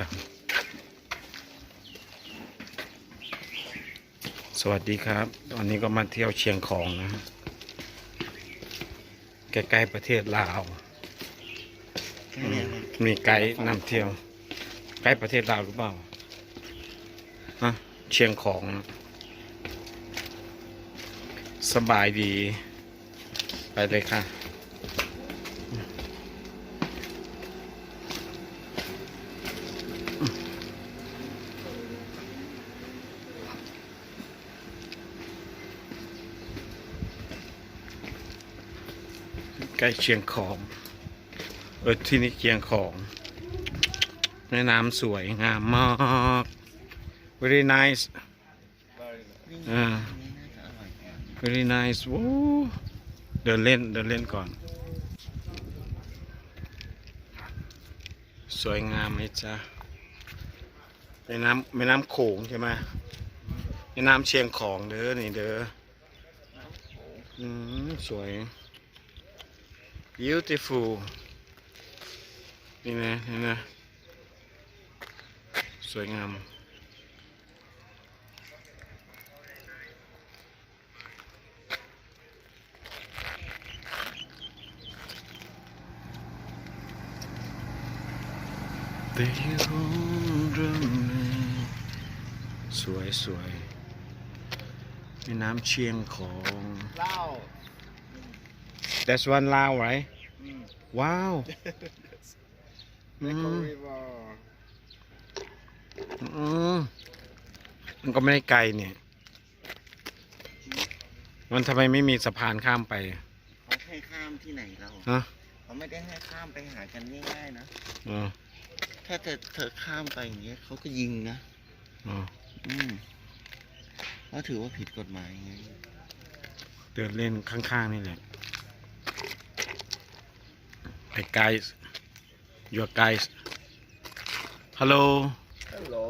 ครับสวัสดีครับวันนี้ก็มาเที่ยวเชียงของนะฮะใกล้ๆประเทศลาวมีไกด์นำเที่ยวไกด์ประเทศลาวหรือเปล่าฮะเชียงของนะสบายดี ไปเลยค่ะ ใกล้เชียงของเออที่นี่เชียงของแม่น้ำสวยงามมาก very nice อ่า very nice โอ้เดินเล่นเดินเล่นก่อน สวยงามไหมจ๊ะแม่น้ำแม่น้ำโขงใช่ไหมแม่น้ำเชียงของเด้อนี่เด้ออืมสวย beautiful นี่นะนี่นะ สวยงามแต่ร้องเรื่องนี้สวย สวยแม่น้ำเชียงของเหล้า That's one Lao right อืม Wow เนโคริเวอร์อืมมันก็ไม่ได้ไกลเนี่ย มันทำไมไม่มีสะพานข้ามไปเขาให้ข้ามที่ไหนเราฮะเขาไม่ได้ให้ข้ามไปหากันง่ายๆนะอ๋อถ้าเธอเธอข้ามไปอย่างเงี้ยเขาก็ยิงนะอ๋ออืมเพราะถือว่าผิดกฎหมายไงเดินเล่นข้างๆนี่แหละ ไอ้ guys your guys. Hello. Hello.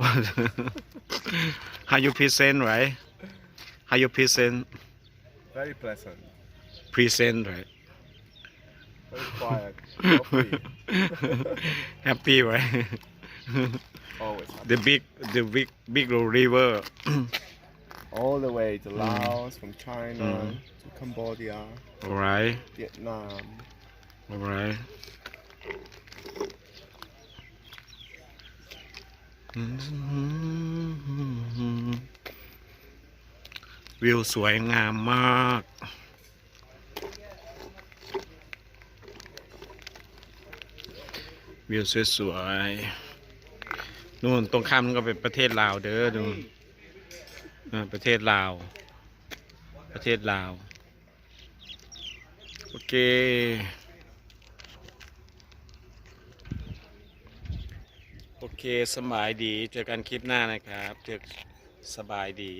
How you present right? How you present? Very pleasant, present right? Very quiet, happy. Right? Always happy. the big the big big river. All the way to Laos, from China Mm. to Cambodia, alright Vietnam. Alright วิวสวยงามมากวิวสวยๆ นู่นตรงข้ามนนก็เป็นประเทศลาวเด้อดูประเทศลาว ประเทศลาว โอเค โอ เคสบายดี เจอกันคลิปหน้านะครับ เจอสบายดี